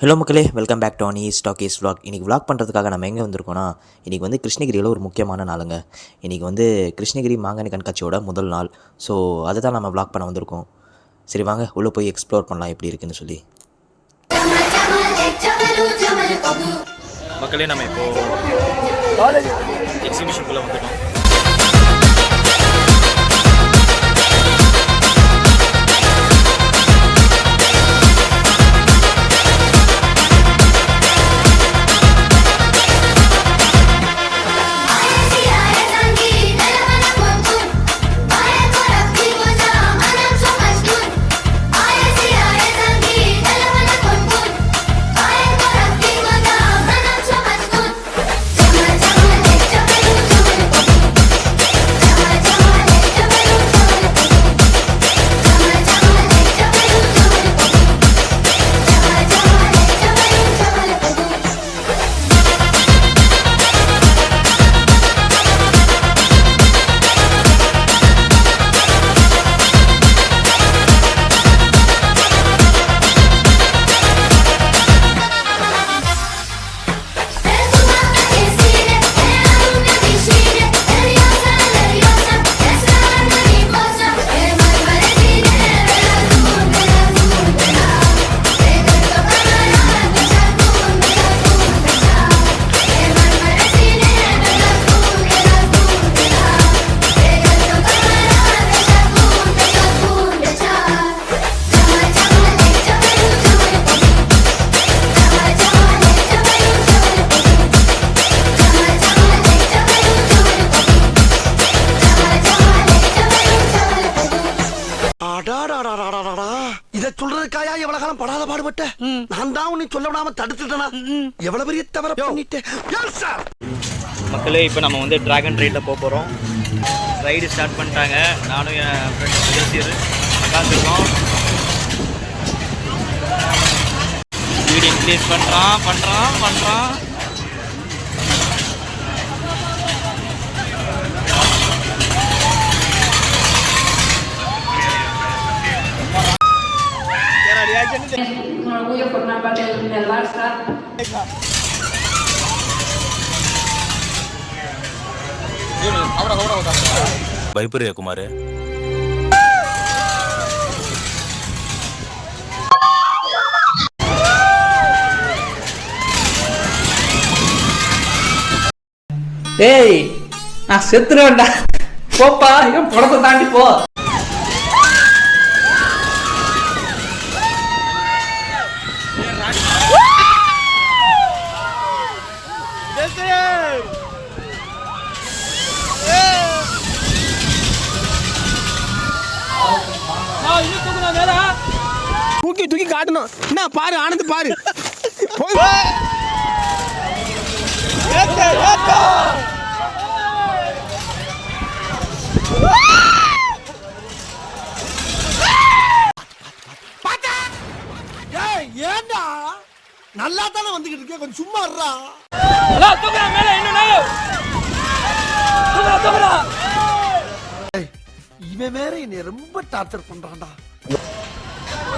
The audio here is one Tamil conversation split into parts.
ஹலோ மக்களே வெல்கம் பேக் டு அனி ஸ்டாக்கேஸ் vlog. இன்றைக்கி விளாக் பண்ணுறதுக்காக நம்ம எங்கே வந்திருக்கோம்னா இன்றைக்கி வந்து கிருஷ்ணகிரியில் ஒரு முக்கியமான நாளுங்க. இன்றைக்கி வந்து கிருஷ்ணகிரி மாங்கனி கண்காட்சியோட முதல் நாள். ஸோ அதை தான் நம்ம விளாக் பண்ண வந்திருக்கோம். சரி வாங்க உள்ளே போய் எக்ஸ்ப்ளோர் பண்ணலாம் எப்படி இருக்குன்னு சொல்லி. மக்களே நம்ம இப்போது எக்ஸிபிஷனுக்குள்ளே வந்துட்டோம். பாடுபட்ட நான் தான் உன்னை சொல்ல விடாம தடுத்துட்டேனா எவ்வளவு பெரிய தவற பண்ணிட்டேன் sir. மக்களே இப்போ நம்ம வந்து டிராகன் ரைடில் போக போகிறோம் ரைடு ஸ்டார்ட் பண்ணிட்டாங்க. நானும் என் ஃப்ரெண்ட் ஜெசியர் உட்காந்துருக்கோம் ஸ்பீட் இன்க்ரீஸ் பண்ணுறான் பண்ணுறான் பண்ணுறான் un orgullo formar parte del, Barça. பயப்படுறியா Kumar ஏய் நான் செத்துருவேன்டா போப்பா என் படத்தை தாண்டி போ தூக்கி தூக்கி காட்டணும். என்ன பாரு ஆனந்த் பாரு. ஏன்டா நல்லா தானே வந்துகிட்டு இருக்கேன் கொஞ்சம் சும்மா இருடா. ஏய், இவன் வேற என்னை ரொம்ப டார்ச்சர் பண்றான்டா. ア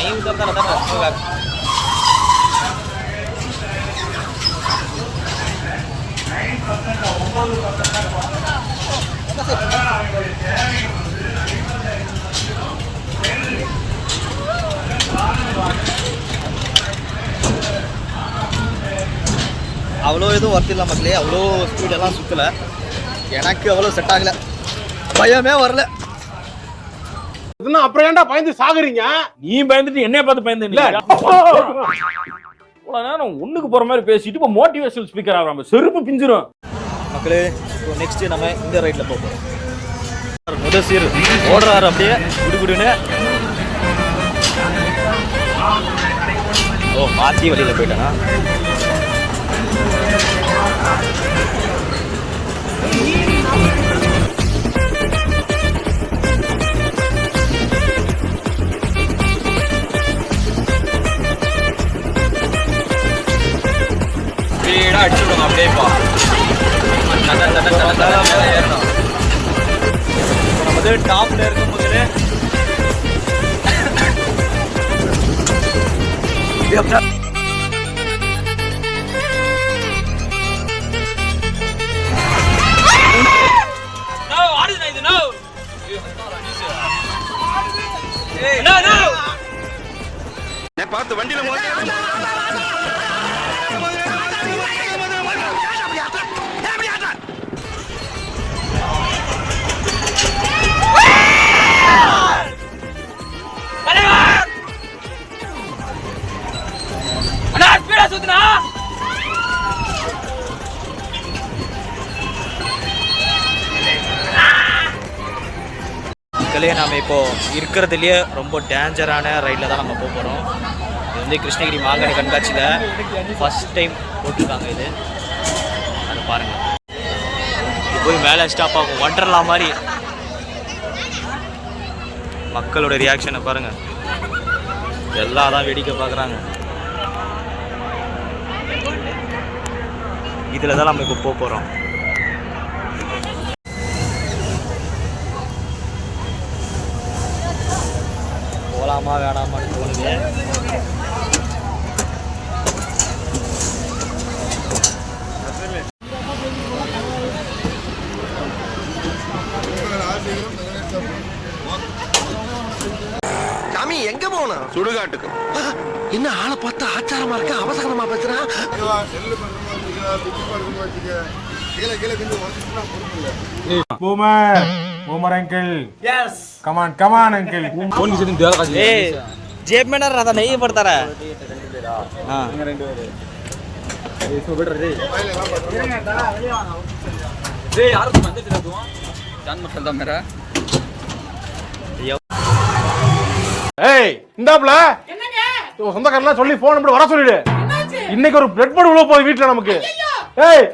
イウドからだから数学はい、அவ்வளோ எதுவும் ஒர்த் இல்லை மக்களே அவ்வளோ ஸ்பீடெல்லாம் சுற்றலை எனக்கு அவ்வளோ செட் ஆகலை. பயமே வரல. அப்புறம் ஏன்டா பயந்து சாகுறீங்க? நீ பயந்துட்டு என்னைய பார்த்து பயந்து இல்ல. இவ்வளவு நேரம் ஒண்ணுக்கு போற மாதிரி பேசிட்டு இப்போ மோட்டிவேஷனல் ஸ்பீக்கர் ஆகிறாம செருப்பு பிஞ்சிரும். மக்களே இப்போ நெக்ஸ்ட் நம்ம இந்த ரைட்டில் போகிறோம் முதல் சீர். ஓடுறாரு அப்படியே. குடுகுடுன்னு ஓ மாற்றி வழியில் போயிட்டானா? அடிச்சு விடுங்க அப்படியே இப்போ தட தட தட தட மேலே ஏறணும் போகுது டாப்ல இருக்கும்போது பார்த்து உண்மையிலேயே நம்ம இப்போ இருக்கிறதுலையே ரொம்ப டேஞ்சரான ரயிலில் தான் நம்ம போக போகிறோம் இது வந்து கிருஷ்ணகிரி மாங்கனி கண்காட்சியில் ஃபர்ஸ்ட் டைம் போட்டிருக்காங்க இது. அது பாருங்கள் இது போய் மேலே ஸ்டாப் ஆகும். ஒண்டர்லா மாதிரி. மக்களோட ரியாக்ஷனை பாருங்கள் எல்லாம் தான் வேடிக்கை பார்க்குறாங்க. இதில் தான் நம்ம இப்போ போக போகிறோம் போகலாமா வேணாமான்னு தோணுது. சாமி எங்க போகணும்? சுடுகாட்டுக்கு. என்ன ஆளை பார்த்தா ஆச்சாரமா இருக்க அவசரமா பேசுறான் Boomer! Boomer uncle! Yes! Come on, come on uncle! ஏய் ஜேப் மேனர் அதை நெய் படுத்தார ஆ ஏய் இந்தாப்ல சொந்தக்காரலாம் சொல்லி போன் நம்பர் வர சொல்லிடு. இன்னைக்கு ஒரு பிளட் போர்டு உள்ள போய் வீட்ல நமக்கு. ஏய்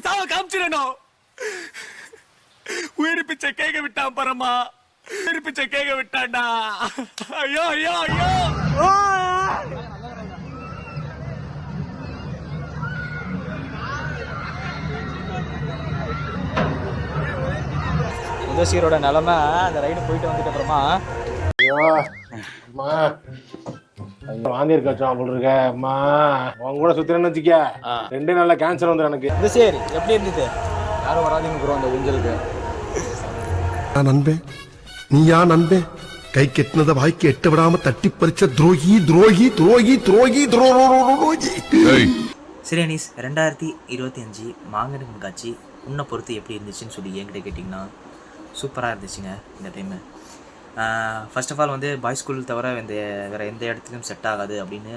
அவங்களுக்கு சாவ காமிச்சிடணும். உயிர் பிச்சை கேட்க விட்டான் பரமா. உயிர் பிச்சை கேட்க விட்டான்டா. ஐயோ ஐயோ ஐயோ. உதசீரோட நிலமை அந்த ரைடு போயிட்டு வந்துட்டு அப்புறமா ஐயோ அம்மா. ஐயோ, வாந்தி இருக்காச்சும் போல் இருக்க. அம்மா உன் கூட சுத்திரன்னு வச்சுக்க ரெண்டே நாள்ல கேன்சர் வந்துடும் எனக்கு. உதசீர் எப்படி இருந்தது? நண்பே நீயா நண்பே? கை கெட்டினத வாய்க்கு எட்ட விடாம தட்டி பறிச்ச துரோகி துரோகி துரோகி துரோகி துரோகி சரி அனீஸ் ரெண்டாயிரத்தி இருபத்தி அஞ்சு மாங்கனி கண்காட்சி உன்னை பொறுத்து எப்படி இருந்துச்சுன்னு சொல்லி என்கிட்ட கேட்டிங்கன்னா சூப்பராக இருந்துச்சுங்க இந்த டைமு ஃபர்ஸ்ட் ஆஃப் ஆல் வந்து பாய்ஸ் ஸ்கூல் தவிர இந்த வேறு எந்த இடத்துக்கும் செட் ஆகாது அப்படின்னு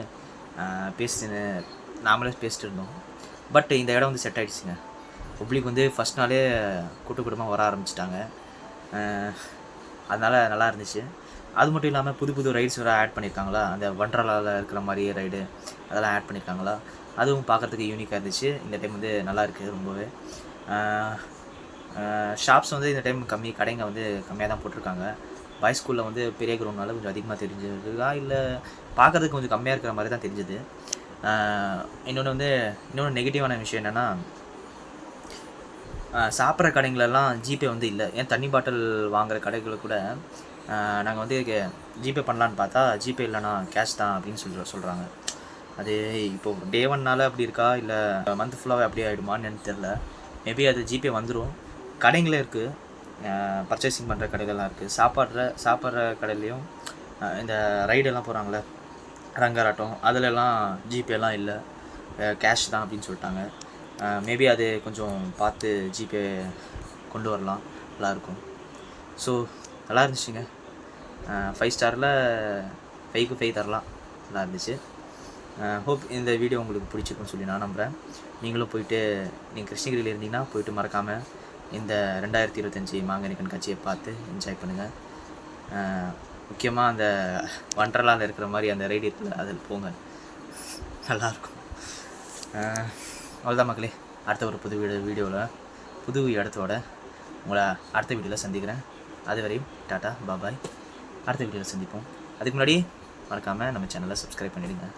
பேசிட்டு நாமளே பேசிட்டு இருந்தோம். பட் இந்த இடம் வந்து செட் ஆகிடுச்சுங்க பப்ளிக் வந்து ஃபஸ்ட் நாளே கூட்டு குடும்பமாக வர ஆரம்பிச்சிட்டாங்க. அதனால் நல்லா இருந்துச்சு. அது மட்டும் இல்லாமல் புது புது ரைட்ஸ் வேறு ஆட் பண்ணியிருக்காங்களா அந்த வண்டரலாவில் இருக்கிற மாதிரி ரைடு அதெல்லாம் ஆட் பண்ணியிருக்காங்களா அதுவும் பார்க்குறதுக்கு யூனிக்காக இருந்துச்சு. இந்த டைம் வந்து நல்லா இருக்குது ரொம்பவே. ஷாப்ஸ் வந்து இந்த டைம் கம்மி கடைங்க வந்து கம்மியாக தான் போட்டிருக்காங்க. பாய்ஸ் ஸ்கூலில் வந்து பெரிய கிரவுண்ட்னால கொஞ்சம் அதிகமாக தெரிஞ்சிருக்கா இல்லை பார்க்கறதுக்கு கொஞ்சம் கம்மியாக இருக்கிற மாதிரி தான் தெரிஞ்சது. இன்னொன்று வந்து இன்னொன்று நெகட்டிவான விஷயம் என்னென்னா சாப்பிட்ற கடைங்களெல்லாம் ஜிபே வந்து இல்லை. ஏன் தண்ணி பாட்டில் வாங்குற கடைகளை கூட நாங்கள் வந்து ஜிபே பண்ணலான்னு பார்த்தா ஜிபே இல்லைண்ணா கேஷ் தான் அப்படின்னு சொல்லி சொல்கிறாங்க அது இப்போ டே ஒன்னால் அப்படி இருக்கா? இல்லை மந்த் ஃபுல்லாகவே அப்படி ஆகிடுமான்னு எனக்கு தெரில மேபி அது ஜிபே வந்துடும் கடைங்களே இருக்குது பர்ச்சேசிங் பண்ணுற கடைகள்லாம் இருக்குது சாப்பாடுற சாப்பிட்ற கடையிலையும் இந்த ரைடெல்லாம் போகிறாங்களே ரங்கராட்டம் அதிலெல்லாம் ஜிபேலாம் இல்லை. கேஷ் தான் அப்படின்னு சொல்லிட்டாங்க. மேபி அது கொஞ்சம் பார்த்து ஜிபே கொண்டு வரலாம். நல்லாயிருக்கும். ஸோ நல்லா இருந்துச்சுங்க ஃபைவ் ஸ்டாரில் ஃபைவ்க்கு ஃபைவ் தரலாம். நல்லா இருந்துச்சு ஹோப் இந்த வீடியோ உங்களுக்கு பிடிச்சிருக்குன்னு சொல்லி நான் நம்புகிறேன் நீங்களும் போயிட்டு நீங்கள் கிருஷ்ணகிரியில் இருந்தீங்கன்னா போயிட்டு மறக்காமல் இந்த ரெண்டாயிரத்தி இருபத்தஞ்சி மாங்கனி கண்காட்சியை பார்த்து என்ஜாய் பண்ணுங்கள் முக்கியமாக அந்த வண்டர்லாவில் இருக்கிற மாதிரி அந்த ரைடு இருக்குல்ல அதில் போங்க. நல்லாயிருக்கும். அவ்வளோதான் மக்களே. அடுத்த ஒரு புது வீடியோ வீடியோவில் புது இடத்தோட உங்களை அடுத்த வீடியோவில் சந்திக்கிறேன். அதுவரையும் டாட்டா பாபாய். அடுத்த வீடியோவில் சந்திப்போம். அதுக்கு முன்னாடி மறக்காமல் நம்ம சேனலை சப்ஸ்கிரைப் பண்ணிவிடுங்க